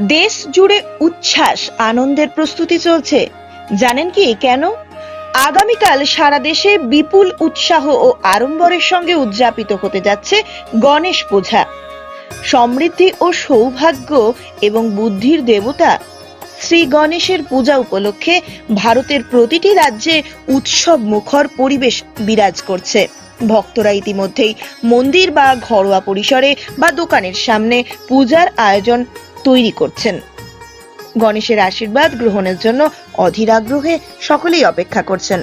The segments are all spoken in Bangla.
দেশ জুড়ে উচ্ছ্বাস, আনন্দের প্রস্তুতি চলছে। জানেন কি কেন? আগামীকাল সারা দেশে বিপুল উৎসাহ ও আড়ম্বরের সঙ্গে উদযাপিত হতে যাচ্ছে গণেশ পূজা। সমৃদ্ধি ও সৌভাগ্য এবং বুদ্ধির দেবতা শ্রী গণেশের পূজা উপলক্ষে ভারতের প্রতিটি রাজ্যে উৎসব মুখর পরিবেশ বিরাজ করছে। ভক্তরা ইতিমধ্যেই মন্দির বা ঘরোয়া পরিসরে বা দোকানের সামনে পূজার আয়োজন তৈরি করছেন। গণেশের আশীর্বাদ গ্রহণের জন্য অধীর আগ্রহে সকলেই অপেক্ষা করছেন।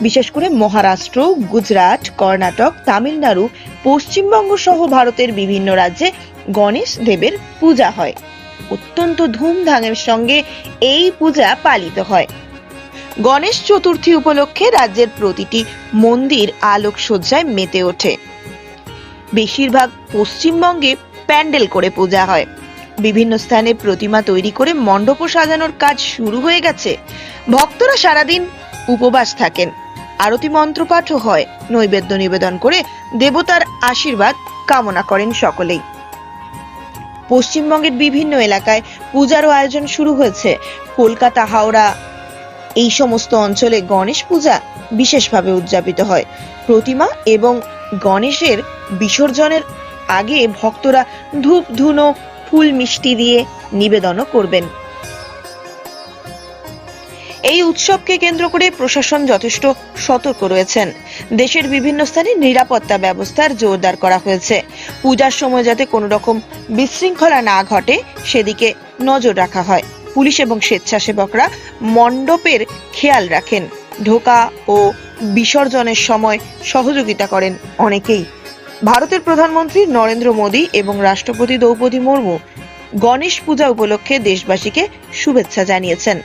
বিশেষ করে মহারাষ্ট্র, গুজরাট, কর্ণাটক, তামিলনাড়ু, পশ্চিমবঙ্গ সহ ভারতের বিভিন্ন রাজ্যে গণেশ দেবের পূজা হয়। অত্যন্ত ধুমধামের সঙ্গে এই পূজা পালিত হয়। গণেশ চতুর্থী উপলক্ষে রাজ্যের প্রতিটি মন্দির আলোকসজ্জায় মেতে ওঠে। বেশিরভাগ পশ্চিমবঙ্গে প্যান্ডেল করে পূজা হয়। বিভিন্ন স্থানে প্রতিমা তৈরি করে মণ্ডপ সাজানোর কাজ শুরু হয়ে গেছে। ভক্তরা সারাদিন উপবাস থাকেন। আরতি মন্ত্রপাঠও হয়। নৈবেদ্য নিবেদন করে দেবতার আশীর্বাদ কামনা করেন সকলেই। পশ্চিমবঙ্গের বিভিন্ন এলাকায় পূজারও আয়োজন শুরু হয়েছে। কলকাতা, হাওড়া, এই সমস্ত অঞ্চলে গণেশ পূজা বিশেষভাবে উদযাপিত হয়। প্রতিমা এবং গণেশের বিসর্জনের আগে ভক্তরা ধূপ, ধুনো ফুল মিষ্টি দিয়ে নিবেদনও করবেন। এই উৎসবকে কেন্দ্র করে প্রশাসন যথেষ্ট সতর্ক রয়েছেন। দেশের বিভিন্ন স্থানে নিরাপত্তা ব্যবস্থার জোরদার করা হয়েছে। পূজার সময় যাতে কোনো রকম বিশৃঙ্খলা না ঘটে, সেদিকে নজর রাখা হয়। পুলিশ এবং স্বেচ্ছাসেবকরা মণ্ডপের খেয়াল রাখেন। ঢোকা ও বিসর্জনের সময় সহযোগিতা করেন অনেকেই। ভারতের প্রধানমন্ত্রী নরেন্দ্র মোদী এবং রাষ্ট্রপতি দ্রৌপদী মুর্মু গণেশ পূজা উপলক্ষে দেশবাসীকে শুভেচ্ছা জানিয়েছেন।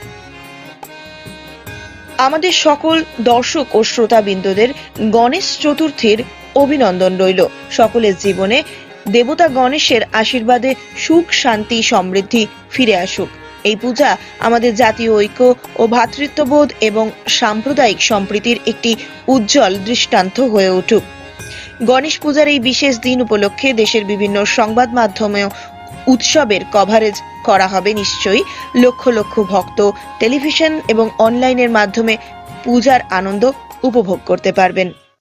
আমাদের সকল দর্শক ও শ্রোতাবৃন্দদের গণেশ চতুর্থীর অভিনন্দন রইল। সকলের জীবনে দেবতা গণেশের আশীর্বাদে সুখ, শান্তি, সমৃদ্ধি ফিরে আসুক। এই পূজা আমাদের জাতীয় ঐক্য ও ভ্রাতৃত্ববোধ এবং সাম্প্রদায়িক সম্প্রীতির একটি উজ্জ্বল দৃষ্টান্ত হয়ে উঠুক। গণেশ পূজার এই বিশেষ দিন উপলক্ষে দেশের বিভিন্ন সংবাদ মাধ্যমেও উৎসবের কভারেজ করা হবে নিশ্চয়ই। লক্ষ লক্ষ ভক্ত টেলিভিশন এবং অনলাইনের মাধ্যমে পূজার আনন্দ উপভোগ করতে পারবেন।